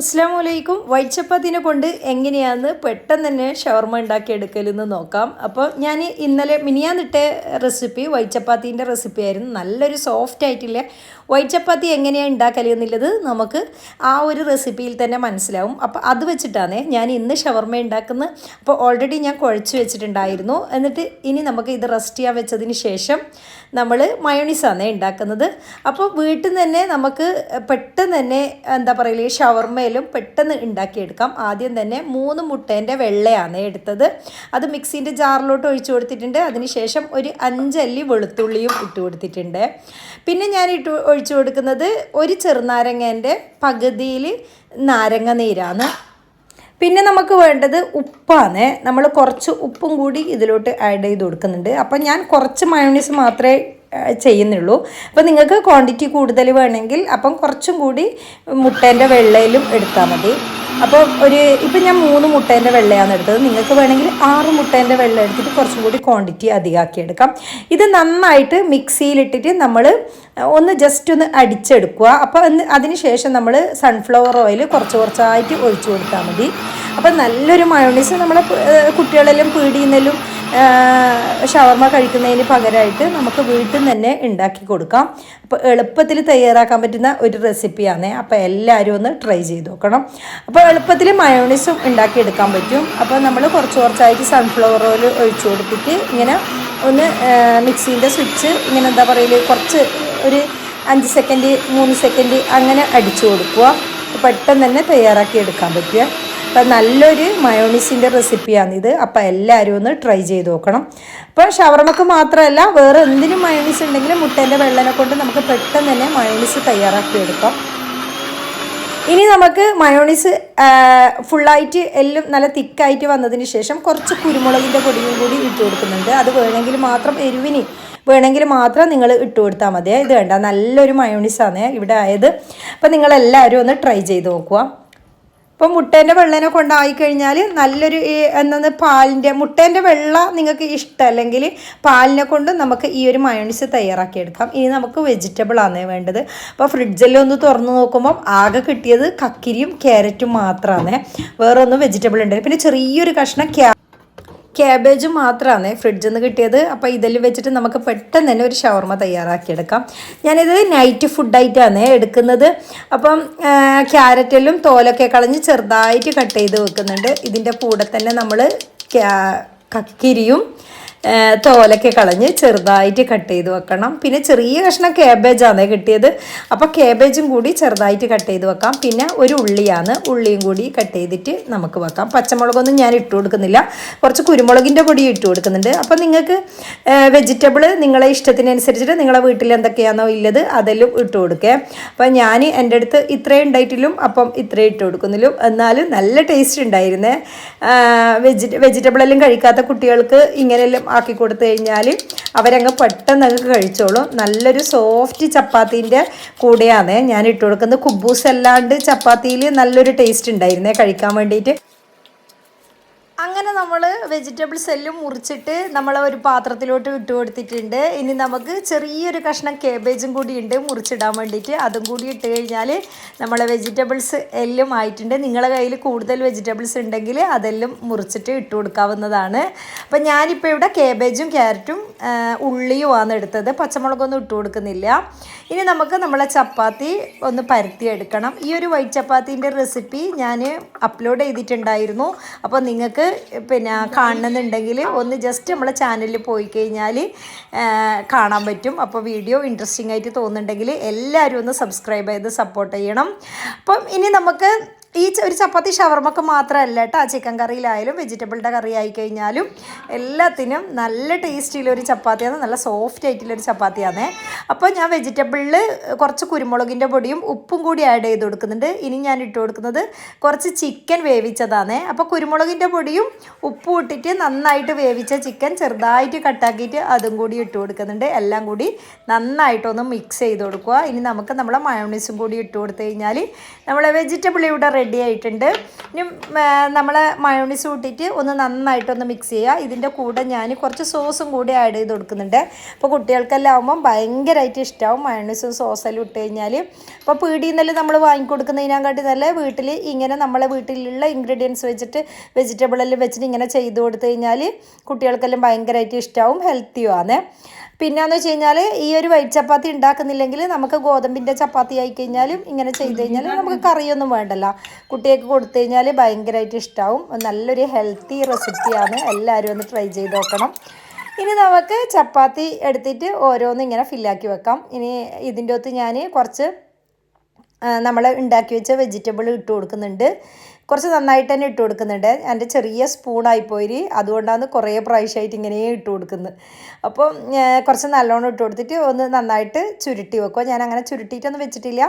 അസ്സാം വലൈക്കും വൈറ്റ് ചപ്പാത്തിനെ കൊണ്ട് എങ്ങനെയാന്ന് പെട്ടെന്ന് തന്നെ ഷവർമ ഉണ്ടാക്കി എടുക്കലെന്ന് നോക്കാം. അപ്പോൾ ഞാൻ ഇന്നലെ മിനിയാന്നിട്ട റെസിപ്പി വൈറ്റ് റെസിപ്പി ആയിരുന്നു. നല്ലൊരു സോഫ്റ്റ് ആയിട്ടില്ല? വൈറ്റ് ചപ്പാത്തി എങ്ങനെയാണ് ഉണ്ടാക്കൽ എന്നുള്ളത് നമുക്ക് ആ ഒരു റെസിപ്പിയിൽ തന്നെ മനസ്സിലാവും. അപ്പോൾ അത് വെച്ചിട്ടാണ് ഞാൻ ഇന്ന് ഷവർമ ഉണ്ടാക്കുന്നത് അപ്പോൾ ഓൾറെഡി ഞാൻ കുഴച്ച് വെച്ചിട്ടുണ്ടായിരുന്നു. എന്നിട്ട് ഇനി നമുക്ക് ഇത് റെസ്റ്റ് ചെയ്യാൻ വെച്ചതിന് ശേഷം നമ്മൾ മയോണീസാണ് ഉണ്ടാക്കുന്നത്. അപ്പോൾ വീട്ടിൽ നിന്ന് തന്നെ നമുക്ക് പെട്ടെന്ന് തന്നെ എന്താ പറയുക ഷവർമയിലും പെട്ടെന്ന് ഉണ്ടാക്കിയെടുക്കാം. ആദ്യം തന്നെ മൂന്ന് മുട്ടേന്റെ വെള്ളയാണ് എടുത്തത്. അത് മിക്സിന്റെ ജാറിലോട്ട് ഒഴിച്ചു കൊടുത്തിട്ടുണ്ട്. അതിനുശേഷം ഒരു അഞ്ചല്ലി വെളുത്തുള്ളിയും ഇട്ട് കൊടുത്തിട്ടുണ്ട്. പിന്നെ ഞാൻ ഇട്ട് ഒഴിച്ചു കൊടുക്കുന്നത് ഒരു ചെറുനാരങ്ങേന്റെ പകുതിയിൽ നാരങ്ങ നീരാണ്. പിന്നെ നമുക്ക് വേണ്ടത് ഉപ്പാണ്. നമ്മൾ കുറച്ച് ഉപ്പും കൂടി ഇതിലോട്ട് ആഡ് ചെയ്ത് കൊടുക്കുന്നുണ്ട്. അപ്പം ഞാൻ കുറച്ച് മയോണീസ് മാത്രമേ ചെയ്യുന്നുള്ളൂ. അപ്പോൾ നിങ്ങൾക്ക് ക്വാണ്ടിറ്റി കൂടുതൽ വേണമെങ്കിൽ അപ്പം കുറച്ചും കൂടി മുട്ടേന്റെ വെള്ളയിലും എടുത്താൽ മതി. അപ്പോൾ ഒരു ഇപ്പം ഞാൻ മൂന്ന് മുട്ടേന്റെ വെള്ളയാണ് എടുത്തത്. നിങ്ങൾക്ക് വേണമെങ്കിൽ ആറ് മുട്ടേന്റെ വെള്ളം എടുത്തിട്ട് കുറച്ചും കൂടി ക്വാണ്ടിറ്റി അധികമാക്കി എടുക്കാം. ഇത് നന്നായിട്ട് മിക്സിയിലിട്ടിട്ട് നമ്മൾ ഒന്ന് ജസ്റ്റ് ഒന്ന് അടിച്ചെടുക്കുക. അപ്പോൾ അതിന് ശേഷം നമ്മൾ സൺഫ്ലവർ ഓയിൽ കുറച്ച് കുറച്ചായിട്ട് ഒഴിച്ചു കൊടുത്താൽ മതി. അപ്പം നല്ലൊരു മയോണീസ് നമ്മളെ കുട്ടികളെല്ലാം പീടിയുന്നതിലും ഷവർമ കഴിക്കുന്നതിന് പകരമായിട്ട് നമുക്ക് വീട്ടിൽ നിന്ന് തന്നെ ഉണ്ടാക്കി കൊടുക്കാം. അപ്പോൾ എളുപ്പത്തിൽ തയ്യാറാക്കാൻ പറ്റുന്ന ഒരു റെസിപ്പിയാണ്. അപ്പോൾ എല്ലാവരും ഒന്ന് ട്രൈ ചെയ്ത് നോക്കണം. അപ്പോൾ എളുപ്പത്തിൽ മയോണീസും ഉണ്ടാക്കിയെടുക്കാൻ പറ്റും. അപ്പോൾ നമ്മൾ കുറച്ച് കുറച്ചായിട്ട് സൺഫ്ലവർ ഓയിൽ ഒഴിച്ചു കൊടുത്തിട്ട് ഇങ്ങനെ ഒന്ന് മിക്സീന്റെ സ്വിച്ച് ഇങ്ങനെ എന്താ പറയുക കുറച്ച് ഒരു അഞ്ച് സെക്കൻഡ് മൂന്ന് സെക്കൻഡ് അങ്ങനെ അടിച്ചു കൊടുക്കുക. പെട്ടെന്ന് തന്നെ തയ്യാറാക്കി എടുക്കാൻ പറ്റുക. അപ്പം നല്ലൊരു മയോണീസിന്റെ റെസിപ്പിയാണിത് അപ്പം എല്ലാവരും ഒന്ന് ട്രൈ ചെയ്ത് നോക്കണം. അപ്പോൾ ഷവർമക്ക് മാത്രമല്ല വേറെ എന്തിനും മയോണീസ് ഉണ്ടെങ്കിലും മുട്ടേന്റെ വെള്ളനെ കൊണ്ട് നമുക്ക് പെട്ടെന്ന് തന്നെ മയോണീസ് തയ്യാറാക്കി എടുക്കാം. ഇനി നമുക്ക് മയോണീസ് ഫുള്ളായിട്ട് എല്ലാം നല്ല തിക്കായിട്ട് വന്നതിന് ശേഷം കുറച്ച് കുരുമുളകിന്റെ പൊടിയും കൂടി ഇട്ട് കൊടുക്കുന്നുണ്ട്. അത് വേണമെങ്കിൽ മാത്രം എരിവിന് വേണമെങ്കിൽ മാത്രം നിങ്ങൾ ഇട്ട് കൊടുത്താൽ മതി. ഇത് വേണ്ട നല്ലൊരു മയോണീസാണ് ഇവിടെ ആയത്. അപ്പോൾ നിങ്ങളെല്ലാവരും ഒന്ന് ട്രൈ ചെയ്ത് നോക്കുക. ഇപ്പം മുട്ടേന്റെ വെള്ളനെ കൊണ്ടായി കഴിഞ്ഞാൽ നല്ലൊരു എന്താണ് പാലിന്റെ മുട്ടേന്റെ വെള്ള നിങ്ങൾക്ക് ഇഷ്ടം അല്ലെങ്കിൽ പാലിനെ കൊണ്ട് നമുക്ക് ഈ ഒരു മയോണീസ് തയ്യാറാക്കിയെടുക്കാം. ഇനി നമുക്ക് വെജിറ്റബിൾ ആണ് വേണ്ടത്. അപ്പോൾ ഫ്രിഡ്ജിൽ ഒന്ന് തുറന്ന് നോക്കുമ്പം ആകെ കിട്ടിയത് കക്കിരിയും ക്യാരറ്റും മാത്രമാണ് വേറൊന്നും വെജിറ്റബിൾ ഉണ്ട് പിന്നെ ചെറിയൊരു കഷ്ണം ക്യാ ക്യാബേജ് മാത്രമാണ് ഫ്രിഡ്ജിൽ നിന്ന് കിട്ടിയത്. അപ്പോൾ ഇതിൽ വെച്ചിട്ട് നമുക്ക് പെട്ടെന്ന് തന്നെ ഒരു ഷവർമ തയ്യാറാക്കിയെടുക്കാം. ഞാനിത് നൈറ്റ് ഫുഡായിട്ടാണ് എടുക്കുന്നത്. അപ്പം ക്യാരറ്റിലും തോലൊക്കെ കളഞ്ഞ് ചെറുതായിട്ട് കട്ട് ചെയ്ത് വെക്കുന്നുണ്ട്. ഇതിന്റെ കൂടെ തന്നെ നമ്മൾ കക്കിരിയും തോലൊക്കെ കളഞ്ഞ് ചെറുതായിട്ട് കട്ട് ചെയ്ത് വെക്കണം. പിന്നെ ചെറിയ കഷ്ണം ക്യാബേജാണ് കിട്ടിയത്. അപ്പോൾ ക്യാബേജും കൂടി ചെറുതായിട്ട് കട്ട് ചെയ്ത് വെക്കാം. പിന്നെ ഒരു ഉള്ളിയാണ്. ഉള്ളിയും കൂടി കട്ട് ചെയ്തിട്ട് നമുക്ക് വെക്കാം. പച്ചമുളകൊന്നും ഞാൻ ഇട്ട് കൊടുക്കുന്നില്ല. കുറച്ച് കുരുമുളകിന്റെ പൊടി ഇട്ട് കൊടുക്കുന്നുണ്ട്. അപ്പോൾ നിങ്ങൾക്ക് വെജിറ്റബിൾ നിങ്ങളെ ഇഷ്ടത്തിനനുസരിച്ചിട്ട് നിങ്ങളെ വീട്ടിൽ എന്തൊക്കെയാണോ ഇല്ലത് അതെല്ലാം ഇട്ട് കൊടുക്കുക അപ്പോൾ ഞാൻ എന്റെ അടുത്ത് ഇത്രയും ഉണ്ടായിട്ടില്ലും അപ്പം ഇത്രയും ഇട്ട് കൊടുക്കുന്നില്ലും എന്നാലും നല്ല ടേസ്റ്റ് ഉണ്ടായിരുന്നേ. വെജി വെജിറ്റബിളെല്ലാം കഴിക്കാത്ത കുട്ടികൾക്ക് ഇങ്ങനെയെല്ലാം ആക്കി കൊടുത്തു കഴിഞ്ഞാൽ അവരങ്ങ് പെട്ടെന്ന് അങ്ങ് കഴിച്ചോളും. നല്ലൊരു സോഫ്റ്റ് ചപ്പാത്തീന്റെ കൂടെയാണ് ഞാൻ ഇട്ട് കൊടുക്കുന്നത്. കുബൂസ് അല്ലാണ്ട് ചപ്പാത്തിയിൽ നല്ലൊരു ടേസ്റ്റ് ഉണ്ടായിരുന്നേ കഴിക്കാൻ വേണ്ടിയിട്ട്. അങ്ങനെ നമ്മൾ വെജിറ്റബിൾസ് എല്ലാം മുറിച്ചിട്ട് നമ്മൾ ഒരു പാത്രത്തിലോട്ട് ഇട്ട് കൊടുത്തിട്ടുണ്ട് ഇനി നമുക്ക് ചെറിയൊരു കഷ്ണം കേബേജും കൂടി ഉണ്ട് മുറിച്ചിടാൻ വേണ്ടിയിട്ട്. അതും കൂടി ഇട്ട് കഴിഞ്ഞാൽ നമ്മളെ വെജിറ്റബിൾസ് എല്ലാം ആയിട്ടുണ്ട്. നിങ്ങളുടെ കയ്യിൽ കൂടുതൽ വെജിറ്റബിൾസ് ഉണ്ടെങ്കിൽ അതെല്ലാം മുറിച്ചിട്ട് ഇട്ട് കൊടുക്കാവുന്നതാണ്. അപ്പം ഞാനിപ്പോൾ ഇവിടെ കേബേജും ക്യാരറ്റും ഉള്ളിയുമാണ് എടുത്തത്. പച്ചമുളകൊന്നും ഇട്ട് കൊടുക്കുന്നില്ല. ഇനി നമുക്ക് നമ്മളെ ചപ്പാത്തി ഒന്ന് പരത്തിയെടുക്കണം. ഈ ഒരു വൈറ്റ് ചപ്പാത്തീന്റെ റെസിപ്പി ഞാൻ അപ്ലോഡ് ചെയ്തിട്ടുണ്ടായിരുന്നു. അപ്പോൾ നിങ്ങൾക്ക് പിന്നെ കാണണമെന്നുണ്ടെങ്കിൽ ഒന്ന് ജസ്റ്റ് നമ്മളെ ചാനലിൽ പോയി കഴിഞ്ഞാൽ കാണാൻ പറ്റും. അപ്പോൾ വീഡിയോ ഇൻട്രസ്റ്റിംഗ് ആയിട്ട് തോന്നുന്നുണ്ടെങ്കിൽ എല്ലാവരും ഒന്ന് സബ്സ്ക്രൈബ് ചെയ്ത് സപ്പോർട്ട് ചെയ്യണം. അപ്പം ഇനി നമുക്ക് ഈ ഒരു ചപ്പാത്തി ഷവർമ്മക്ക് മാത്രമല്ല കേട്ടോ ചിക്കൻ കറിയിലായാലും വെജിറ്റബിളിന്റെ കറി ആയി കഴിഞ്ഞാലും എല്ലാത്തിനും നല്ല ടേസ്റ്റിലൊരു ചപ്പാത്തിയാണ്. നല്ല സോഫ്റ്റ് ആയിട്ടുള്ളൊരു ചപ്പാത്തിയാണ്. അപ്പോൾ ഞാൻ വെജിറ്റബിളിൽ കുറച്ച് കുരുമുളകിന്റെ പൊടിയും ഉപ്പും കൂടി ആഡ് ചെയ്ത് കൊടുക്കുന്നുണ്ട്. ഇനി ഞാൻ ഇട്ട് കൊടുക്കുന്നത് കുറച്ച് ചിക്കൻ വേവിച്ചതാണ്. അപ്പോൾ കുരുമുളകിന്റെ പൊടിയും ഉപ്പും ഇട്ടിട്ട് നന്നായിട്ട് വേവിച്ച ചിക്കൻ ചെറുതായിട്ട് കട്ടാക്കിയിട്ട് അതും കൂടി ഇട്ട് കൊടുക്കുന്നുണ്ട്. എല്ലാം കൂടി നന്നായിട്ടൊന്ന് മിക്സ് ചെയ്ത് കൊടുക്കുക. ഇനി നമുക്ക് നമ്മളെ മയോണീസും കൂടി ഇട്ട് കൊടുത്തു കഴിഞ്ഞാൽ നമ്മളെ വെജിറ്റബിൾ ഇവിടെ റെഡി റെഡി ആയിട്ടുണ്ട്. ഇനി നമ്മൾ മയോണീസ് കൂട്ടിയിട്ട് ഒന്ന് നന്നായിട്ടൊന്ന് മിക്സ് ചെയ്യുക. ഇതിന്റെ കൂടെ ഞാൻ കുറച്ച് സോസും കൂടി ആഡ് ചെയ്ത് കൊടുക്കുന്നുണ്ട്. അപ്പോൾ കുട്ടികൾക്കെല്ലാം ആകുമ്പം ഭയങ്കരമായിട്ട് ഇഷ്ടമാവും മയോണീസും സോസെല്ലാം ഇട്ട് കഴിഞ്ഞാൽ അപ്പോൾ പീടിയിൽ നിന്നല്ലേ നമ്മൾ വാങ്ങിക്കൊടുക്കുന്നതിനെക്കാട്ടി നല്ല വീട്ടിൽ ഇങ്ങനെ നമ്മളെ വീട്ടിലുള്ള ഇൻഗ്രീഡിയൻസ് വെച്ചിട്ട് വെജിറ്റബിളെല്ലാം വെച്ചിട്ട് ഇങ്ങനെ ചെയ്ത് കൊടുത്തു കഴിഞ്ഞാൽ കുട്ടികൾക്കെല്ലാം ഭയങ്കരമായിട്ട് ഇഷ്ടമാവും ഹെൽത്തിയും ആണ് പിന്നെയെന്ന് വെച്ച് കഴിഞ്ഞാൽ ഈ ഒരു വൈറ്റ് ചപ്പാത്തി ഉണ്ടാക്കുന്നില്ലെങ്കിൽ നമുക്ക് ഗോതമ്പിന്റെ ചപ്പാത്തി ആയി കഴിഞ്ഞാലും ഇങ്ങനെ ചെയ്ത് കഴിഞ്ഞാൽ നമുക്ക് കറിയൊന്നും വേണ്ടല്ല. കുട്ടികൾക്ക് കൊടുത്തു കഴിഞ്ഞാൽ ഭയങ്കരമായിട്ട് ഇഷ്ടമാവും നല്ലൊരു ഹെൽത്തി റെസിപ്പിയാണ് എല്ലാവരും ഒന്ന് ട്രൈ ചെയ്ത് നോക്കണം. ഇനി നമുക്ക് ചപ്പാത്തി എടുത്തിട്ട് ഓരോന്നും ഇങ്ങനെ ഫില്ലാക്കി വെക്കാം. ഇനി ഇതിന്റെ അകത്ത് ഞാൻ കുറച്ച് നമ്മൾ ഉണ്ടാക്കി വെച്ച വെജിറ്റബിൾ ഇട്ട് കൊടുക്കുന്നുണ്ട്. കുറച്ച് നന്നായിട്ട് തന്നെ ഇട്ട് കൊടുക്കുന്നുണ്ട്. എന്റെ ചെറിയ സ്പൂണായിപ്പോയി അതുകൊണ്ടാണ് കുറേ പ്രാവശ്യമായിട്ട് ഇങ്ങനെ ഇട്ട് കൊടുക്കുന്നത്. അപ്പോൾ കുറച്ച് നല്ലോണം ഇട്ട് കൊടുത്തിട്ട് ഒന്ന് നന്നായിട്ട് ചുരുട്ടി വെക്കുക ഞാൻ അങ്ങനെ ചുരുട്ടിയിട്ടൊന്നും വെച്ചിട്ടില്ല.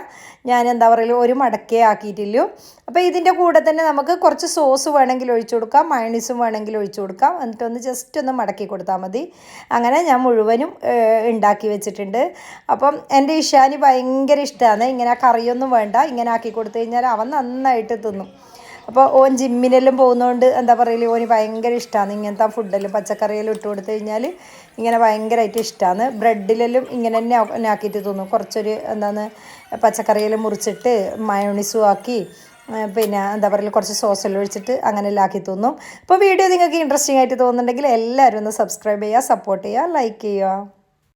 ഞാൻ എന്താ പറയുക ഒരു മടക്കേ ആക്കിയിട്ടില്ലു. അപ്പോൾ ഇതിന്റെ കൂടെ തന്നെ നമുക്ക് കുറച്ച് സോസ് വേണമെങ്കിൽ ഒഴിച്ചു കൊടുക്കാം. മയണീസും വേണമെങ്കിൽ ഒഴിച്ചു കൊടുക്കാം. എന്നിട്ടൊന്ന് ജസ്റ്റ് ഒന്ന് മടക്കി കൊടുത്താൽ മതി. അങ്ങനെ ഞാൻ മുഴുവനും ഉണ്ടാക്കി വെച്ചിട്ടുണ്ട്. അപ്പം എന്റെ ഇഷാനി ഭയങ്കര ഇഷ്ടമാണ് ഇങ്ങനെ കറിയൊന്നും വേണ്ട. ഇങ്ങനെ ആക്കി കൊടുത്തു കഴിഞ്ഞാൽ അവൻ നന്നായിട്ട് തിന്നും. അപ്പോൾ ഓൻ ജിമ്മിനെല്ലാം പോകുന്നതുകൊണ്ട് എന്താ പറയൽ ഓന് ഭയങ്കര ഇഷ്ടമാണ് ഇങ്ങനത്തെ ഫുഡെല്ലാം പച്ചക്കറിയെല്ലാം ഇട്ട് കൊടുത്തു കഴിഞ്ഞാൽ ഇങ്ങനെ ഭയങ്കരമായിട്ട് ഇഷ്ടമാണ് ബ്രെഡിലെല്ലാം ഇങ്ങനെ തന്നെ ആക്കിയിട്ട് തോന്നും. കുറച്ചൊരു എന്താണ് പച്ചക്കറിയെല്ലാം മുറിച്ചിട്ട് മയോണിസും ആക്കി പിന്നെ എന്താ പറയുക കുറച്ച് സോസെല്ലാം ഒഴിച്ചിട്ട് അങ്ങനെ ആക്കി തോന്നും. അപ്പോൾ വീഡിയോ നിങ്ങൾക്ക് ഇൻട്രസ്റ്റിംഗ് ആയിട്ട് തോന്നുന്നുണ്ടെങ്കിൽ എല്ലാവരും ഒന്ന് സബ്സ്ക്രൈബ് ചെയ്യുക സപ്പോർട്ട് ചെയ്യുക ലൈക്ക് ചെയ്യുക.